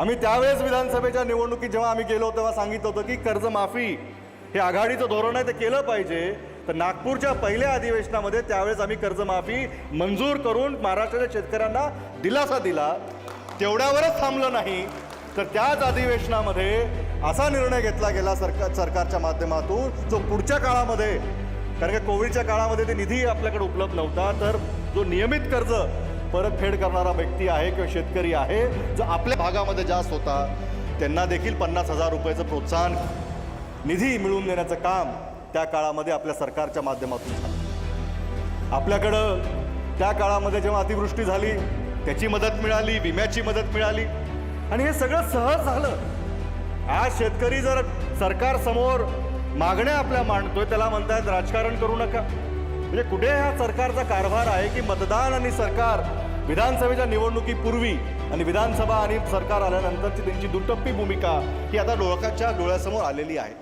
आम्ही त्यावेळेस विधानसभेच्या निवडणुकीत जेव्हा आम्ही गेलो तेव्हा सांगितलं होतं की कर्जमाफी हे आघाडीचं धोरण आहे ते केलं पाहिजे. तर नागपूरच्या पहिल्या अधिवेशनामध्ये त्यावेळेस आम्ही कर्जमाफी मंजूर करून महाराष्ट्राच्या शेतकऱ्यांना दिलासा दिला. तेवढ्यावरच थांबलं नाही. तर त्याच अधिवेशनामध्ये असा निर्णय घेतला गेला सरकार सरकारच्या माध्यमातून जो पुढच्या काळामध्ये कारण का कोविडच्या काळामध्ये ते निधी आपल्याकडे उपलब्ध नव्हता तर जो नियमित कर्ज परतफेड करणारा व्यक्ती आहे किंवा शेतकरी आहे जो आपल्या भागामध्ये जास्त होता त्यांना देखील पन्नास हजार रुपयाचं प्रोत्साहन निधी मिळवून देण्याचं काम त्या काळामध्ये आपल्या सरकारच्या माध्यमातून झालं. आपल्याकडं त्या काळामध्ये जेव्हा अतिवृष्टी झाली त्याची मदत मिळाली विम्याची मदत मिळाली आणि हे सगळं सहज झालं. आज शेतकरी जर सरकारसमोर मागण्या आपल्या मांडतोय त्याला म्हणतायत राजकारण करू नका. म्हणजे कुठे हा सरकारचा कारभार आहे की मतदान आणि सरकार विधानसभेच्या निवडणुकीपूर्वी आणि विधानसभा आणि सरकार आल्यानंतरची त्यांची दुटप्पी भूमिका ही आता डोळकाच्या डोळ्यासमोर आलेली आहे.